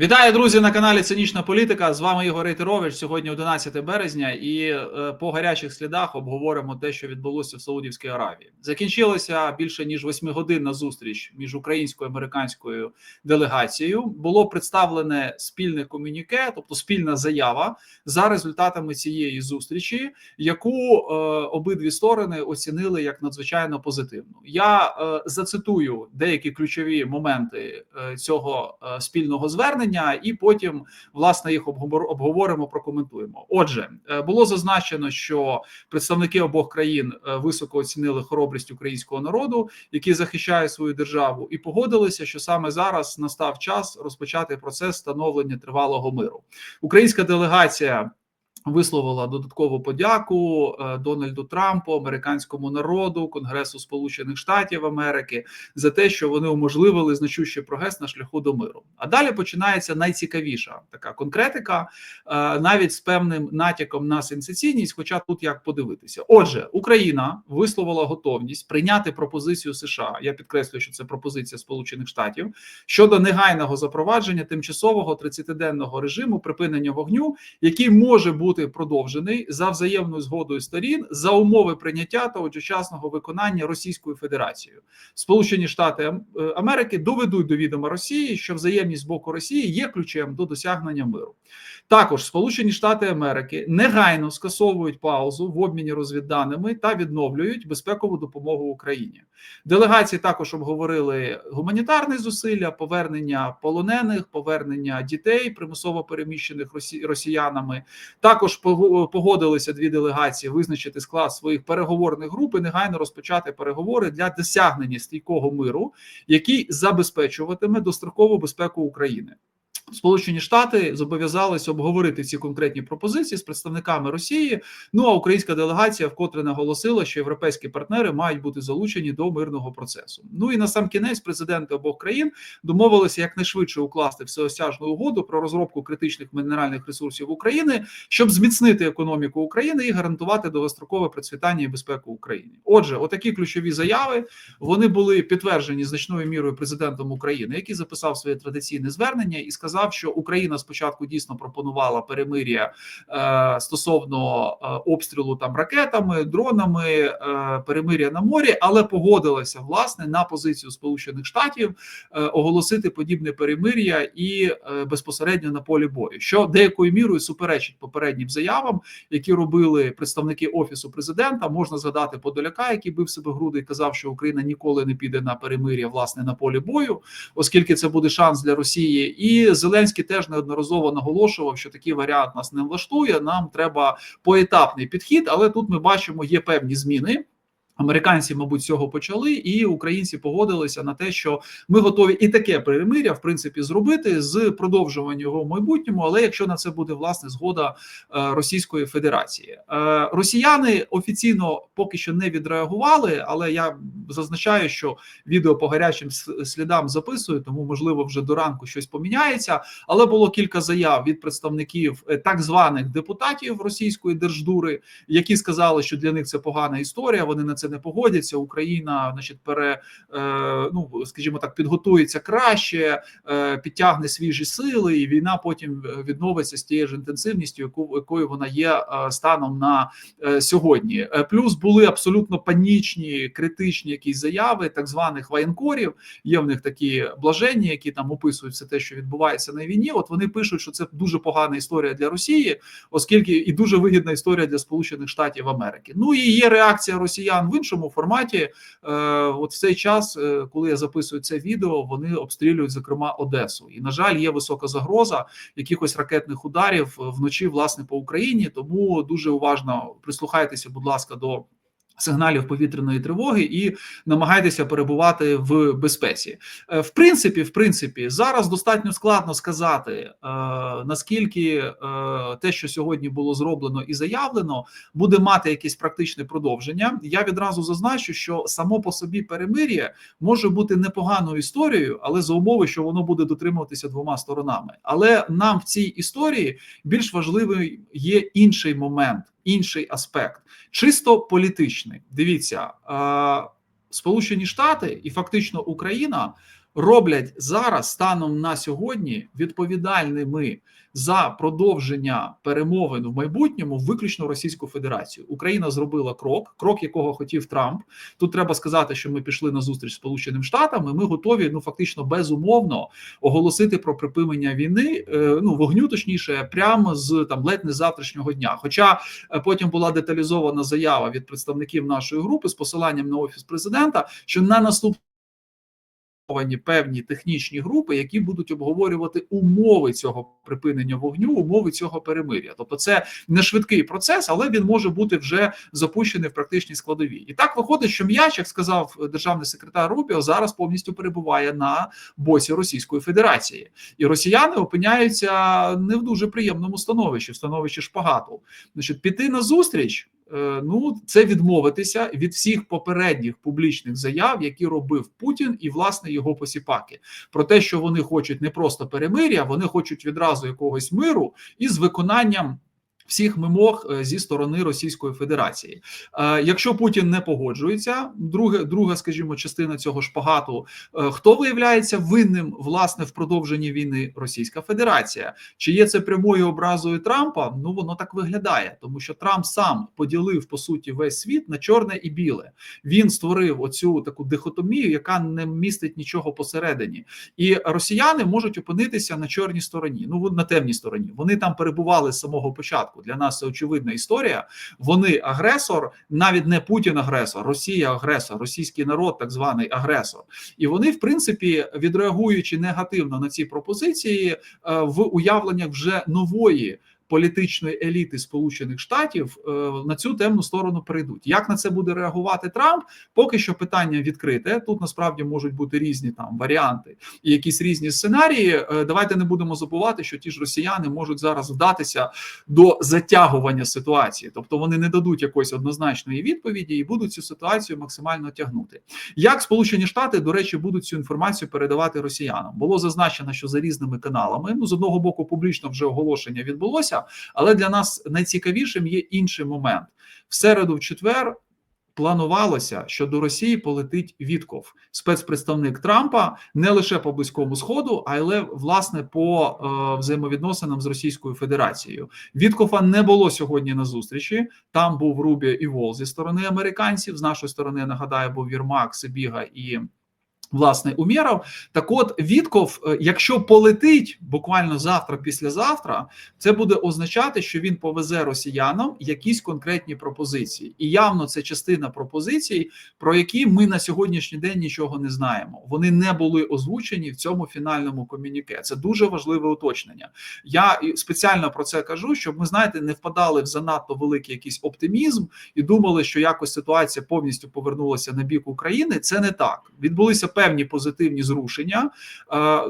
Вітаю, друзі, на каналі Цинічна Політика. З вами Ігор Рейтерович. Сьогодні 11 березня, і е, по гарячих слідах обговоримо те, що відбулося в Саудівській Аравії. Закінчилася більше ніж восьмигодинна зустріч між українською і американською делегацією. Було представлене спільне комюніке, тобто спільна заява за результатами цієї зустрічі, яку е, обидві сторони оцінили як надзвичайно позитивну. Я е, зацитую деякі ключові моменти цього е, спільного звернення і потім власне їх обговор- обговоримо, прокоментуємо. Отже, е, було зазначено, що представники обох країн е, високо оцінили хоробрість українського народу, який захищає свою державу, і погодилися, що саме зараз настав час розпочати процес становлення тривалого миру. Українська делегація. Висловила додаткову подяку е, Дональду Трампу, американському народу, Конгресу Сполучених Штатів Америки за те, що вони уможливили значущий прогрес на шляху до миру. А далі починається найцікавіша така конкретика, е, навіть з певним натяком на сенсаційність. Хоча тут як подивитися, отже, Україна висловила готовність прийняти пропозицію США. Я підкреслюю, що це пропозиція Сполучених Штатів щодо негайного запровадження тимчасового 30-денного режиму припинення вогню, який може бути продовжений за взаємною згодою сторін за умови прийняття та одночасного виконання Російською Федерацією. Сполучені Штати е, Америки доведуть до відома Росії, що взаємність з боку Росії є ключем до досягнення миру. Також Сполучені Штати Америки негайно скасовують паузу в обміні розвідданими та відновлюють безпекову допомогу Україні. Делегації також обговорили гуманітарні зусилля, повернення полонених, повернення дітей, примусово переміщених росі- росіянами. Також пого- погодилися дві делегації визначити склад своїх переговорних груп і негайно розпочати переговори для досягнення стійкого миру, який забезпечуватиме дострокову безпеку України. Сполучені Штати зобов'язалися обговорити ці конкретні пропозиції з представниками Росії. Ну а українська делегація вкотре наголосила, що європейські партнери мають бути залучені до мирного процесу. Ну і на сам кінець президенти обох країн домовилися якнайшвидше укласти всеосяжну угоду про розробку критичних мінеральних ресурсів України, щоб зміцнити економіку України і гарантувати довгострокове процвітання і безпеку України. Отже, отакі ключові заяви вони були підтверджені значною мірою президентом України, який записав своє традиційне звернення і сказав, що Україна спочатку дійсно пропонувала перемир'я е, стосовно е, обстрілу там ракетами, дронами, е, перемир'я на морі, але погодилася власне на позицію Сполучених Штатів е, оголосити подібне перемир'я і е, безпосередньо на полі бою, що деякою мірою суперечить попереднім заявам, які робили представники офісу президента. Можна згадати Подоляка, який бив себе груди і казав, що Україна ніколи не піде на перемир'я власне на полі бою, оскільки це буде шанс для Росії. І Зеленський теж неодноразово наголошував, що такий варіант нас не влаштує. Нам треба поетапний підхід, але тут ми бачимо, є певні зміни. Американці, мабуть, цього почали, і українці погодилися на те, що ми готові і таке перемиря, в принципі, зробити з продовжуванням його в майбутньому. Але якщо на це буде власне згода е, Російської Федерації, е, Росіяни офіційно поки що не відреагували, але я зазначаю, що відео по гарячим слідам записую, тому можливо вже до ранку щось поміняється. Але було кілька заяв від представників е, так званих депутатів Російської Держдури, які сказали, що для них це погана історія. Вони на це не погодяться. Україна, значить, пере е, ну скажімо так, підготується краще, е, підтягне свіжі сили, і війна потім відновиться з тією ж інтенсивністю, яку якою вона є е, станом на сьогодні. Плюс були абсолютно панічні, критичні якісь заяви так званих воєнкорів. Є в них такі блаженні, які там описують все те, що відбувається на війні. От вони пишуть, що це дуже погана історія для Росії, оскільки і дуже вигідна історія для Сполучених Штатів Америки. Ну і є реакція росіян іншому форматі. Е, от в цей час, е, коли я записую це відео, вони обстрілюють зокрема Одесу. І на жаль, є висока загроза якихось ракетних ударів вночі, власне, по Україні. Тому дуже уважно прислухайтеся, будь ласка, до. Сигналів повітряної тривоги і намагайтеся перебувати в безпеці. Е, В принципі, в принципі, зараз достатньо складно сказати, е, наскільки е, те, що сьогодні було зроблено і заявлено, буде мати якесь практичне продовження. Я відразу зазначу, що само по собі перемир'я може бути непоганою історією, але за умови, що воно буде дотримуватися двома сторонами. Але нам в цій історії більш важливий є інший момент, інший аспект, чисто політичний. Дивіться, е, Сполучені Штати і фактично Україна роблять зараз станом на сьогодні відповідальними за продовження перемовин в майбутньому виключно Російську Федерацію. Україна зробила крок, крок якого хотів Трамп. Тут треба сказати, що ми пішли на зустріч Сполученим Штатам. Ми готові ну фактично безумовно оголосити про припинення війни. е, Ну вогню точніше, прямо з там ледь не завтрашнього дня. Хоча е, потім була деталізована заява від представників нашої групи з посиланням на офіс президента, що на наступ певні технічні групи, які будуть обговорювати умови цього припинення вогню, умови цього перемир'я. Тобто, це не швидкий процес, але він може бути вже запущений в практичній складовій. І так виходить, що м'яч, як сказав державний секретар Рубіо, зараз повністю перебуває на боці Російської Федерації, і росіяни опиняються не в дуже приємному становищі, в становищі шпагату. Значить, піти на зустріч. Е, ну, це відмовитися від всіх попередніх публічних заяв, які робив Путін і власне його посіпаки, про те, що вони хочуть не просто перемир'я, вони хочуть відразу якогось миру із виконанням. Всіх вимог е, зі сторони Російської Федерації, е, якщо Путін не погоджується, друге, друга, скажімо, частина цього шпагату, е, хто виявляється винним власне в продовженні війни Російська Федерація? Чи є це прямою образою Трампа? Ну воно так виглядає, тому що Трамп сам поділив по суті весь світ на чорне і біле. Він створив оцю таку дихотомію, яка не містить нічого посередині, і росіяни можуть опинитися на чорній стороні. Ну на темній стороні. Вони там перебували з самого початку. Для нас це очевидна історія. Вони агресор, навіть не Путін агресор, Росія агресор, російський народ, так званий агресор, і вони, в принципі, відреагуючи негативно на ці пропозиції е, в уявленнях вже нової політичної еліти Сполучених Штатів е, на цю темну сторону перейдуть. Як на це буде реагувати Трамп? Поки що питання відкрите. Тут насправді можуть бути різні там варіанти і якісь різні сценарії. Е, давайте не будемо забувати, що ті ж росіяни можуть зараз вдатися до затягування ситуації, тобто вони не дадуть якоїсь однозначної відповіді і будуть цю ситуацію максимально тягнути. Як Сполучені Штати, до речі, будуть цю інформацію передавати росіянам? Було зазначено, що за різними каналами ну з одного боку публічно вже оголошення відбулося. Але для нас найцікавішим є інший момент в середу, в четвер. Планувалося, що до Росії полетить Вітков, спецпредставник Трампа не лише по близькому сходу, але власне по е, взаємовідносинам з Російською Федерацією. Віткофа не було сьогодні на зустрічі. Там був Рубіо і Вол зі сторони американців. З нашої сторони нагадаю, був Вірмак, Сибіга і. Власне, Умєров. Так от Вітков, е, якщо полетить буквально завтра, післязавтра, це буде означати, що він повезе росіянам якісь конкретні пропозиції, і явно це частина пропозицій, про які ми на сьогоднішній день нічого не знаємо. Вони не були озвучені в цьому фінальному комюніке. Це дуже важливе уточнення. Я спеціально про це кажу, щоб ми знаєте, не впадали в занадто великий якийсь оптимізм і думали, що якось ситуація повністю повернулася на бік України. Це не так. Відбулися певні позитивні зрушення.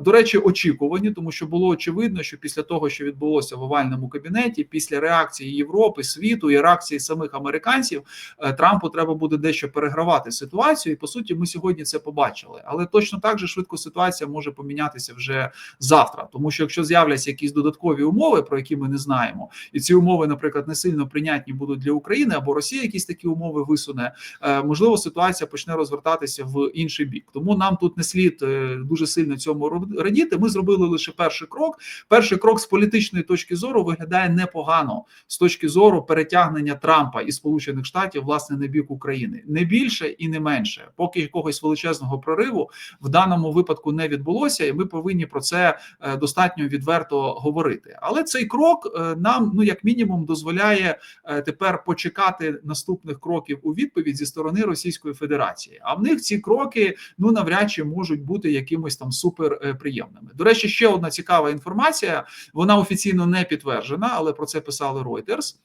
До речі, очікувані, тому що було очевидно, що після того, що відбулося в овальному кабінеті, після реакції Європи, світу і реакції самих американців, е, Трампу треба буде дещо перегравати ситуацію. І по суті, ми сьогодні це побачили. Але точно так же швидко ситуація може помінятися вже завтра. Тому що якщо з'являться якісь додаткові умови, про які ми не знаємо, і ці умови, наприклад, не сильно прийнятні будуть для України або Росія, якісь такі умови висуне, е, можливо, ситуація почне розвертатися в інший бік. Тому нам тут не слід е, дуже сильно цьому радіти. Ми зробили лише перший крок. Перший крок з політичної точки зору виглядає непогано з точки зору перетягнення Трампа і Сполучених Штатів власне на бік України не більше і не менше. Поки якогось величезного прориву в даному випадку не відбулося, і ми повинні про це е, достатньо відверто говорити. Але цей крок е, нам, ну як мінімум, дозволяє тепер почекати наступних кроків у відповідь зі сторони Російської Федерації. А в них ці кроки ну навряд навряд чи можуть бути якимось там суперприємними. До речі, ще одна цікава інформація. Вона офіційно не підтверджена, але про це писали Reuters.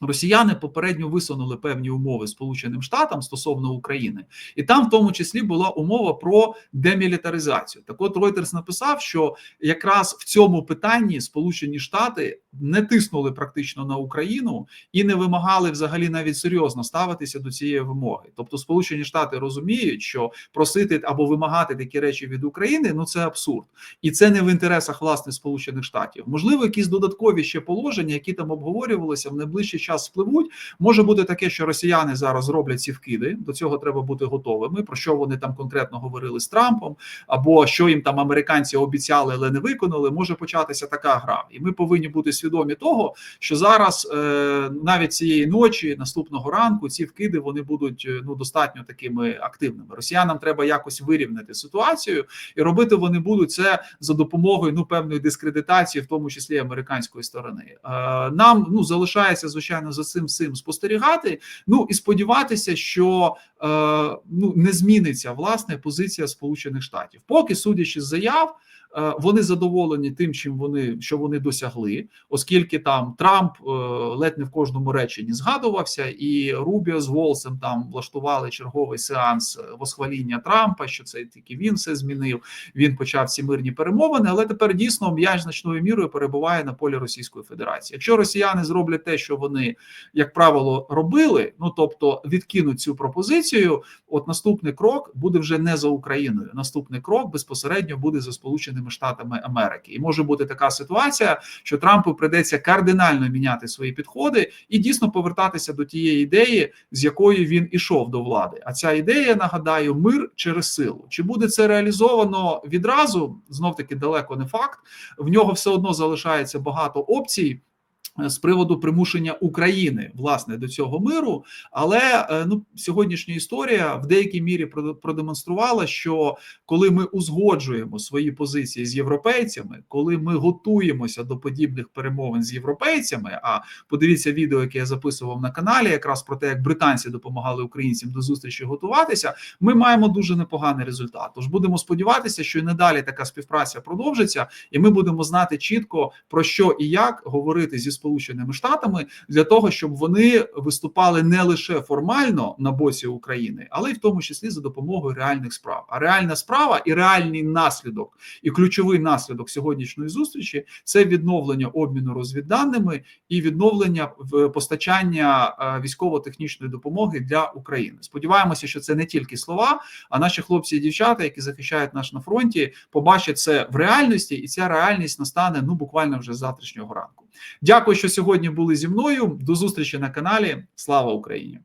Росіяни попередньо висунули певні умови Сполученим Штатам стосовно України, і там в тому числі була умова про демілітаризацію. Так, от Reuters написав, що якраз в цьому питанні Сполучені Штати не тиснули практично на Україну і не вимагали взагалі навіть серйозно ставитися до цієї вимоги. Тобто, Сполучені Штати розуміють, що просити або вимагати такі речі від України ну це абсурд, і це не в інтересах власне Сполучених Штатів. Можливо, якісь додаткові ще положення, які там обговорювалися в найближчі час спливуть. Може бути таке, що росіяни зараз зроблять ці вкиди. До цього треба бути готовими. Про що вони там конкретно говорили з Трампом, або що їм там американці обіцяли, але не виконали. Може початися така гра, і ми повинні бути свідомі того, що зараз е, навіть цієї ночі, наступного ранку, ці вкиди вони будуть ну достатньо такими активними. Росіянам треба якось вирівняти ситуацію, і робити вони будуть це за допомогою ну певної дискредитації, в тому числі американської сторони. Е, нам ну залишається звичайно за цим всім спостерігати. Ну і сподіватися, що е, ну не зміниться власне позиція Сполучених Штатів, поки судячи з заяв. Е, вони задоволені тим, чим вони що вони досягли, оскільки там Трамп е, ледь не в кожному реченні згадувався, і Рубіо з Волсом там влаштували черговий сеанс восхваління Трампа. Що це тільки він все змінив. Він почав ці мирні перемовини, але тепер дійсно м'яч значною мірою перебуває на полі Російської Федерації. Якщо Росіяни зроблять те, що вони як правило робили, ну тобто відкинуть цю пропозицію, от наступний крок буде вже не за Україною. Наступний крок безпосередньо буде за Сполученими Штатами Америки, і може бути така ситуація, що Трампу придеться кардинально міняти свої підходи і дійсно повертатися до тієї ідеї, з якою він ішов до влади. А ця ідея нагадаю мир через силу. Чи буде це реалізовано відразу? Знов таки далеко не факт. В нього все одно залишається багато опцій. З приводу примушення України власне до цього миру, але ну сьогоднішня історія в деякій мірі продемонструвала, що коли ми узгоджуємо свої позиції з європейцями, коли ми готуємося до подібних перемовин з європейцями. А подивіться відео, яке я записував на каналі, якраз про те, як британці допомагали українцям до зустрічі готуватися. Ми маємо дуже непоганий результат. Тож будемо сподіватися, що і надалі така співпраця продовжиться, і ми будемо знати чітко про що і як говорити зі Сполученими Штатами для того, щоб вони виступали не лише формально на боці України, але й в тому числі за допомогою реальних справ. А реальна справа і реальний наслідок, і ключовий наслідок сьогоднішньої зустрічі це відновлення обміну розвідданими і відновлення постачання військово-технічної допомоги для України. Сподіваємося, що це не тільки слова, а наші хлопці і дівчата, які захищають нас на фронті, побачать це в реальності, і ця реальність настане ну буквально вже з завтрашнього ранку. Дякую, що сьогодні були зі мною. До зустрічі на каналі. Слава Україні!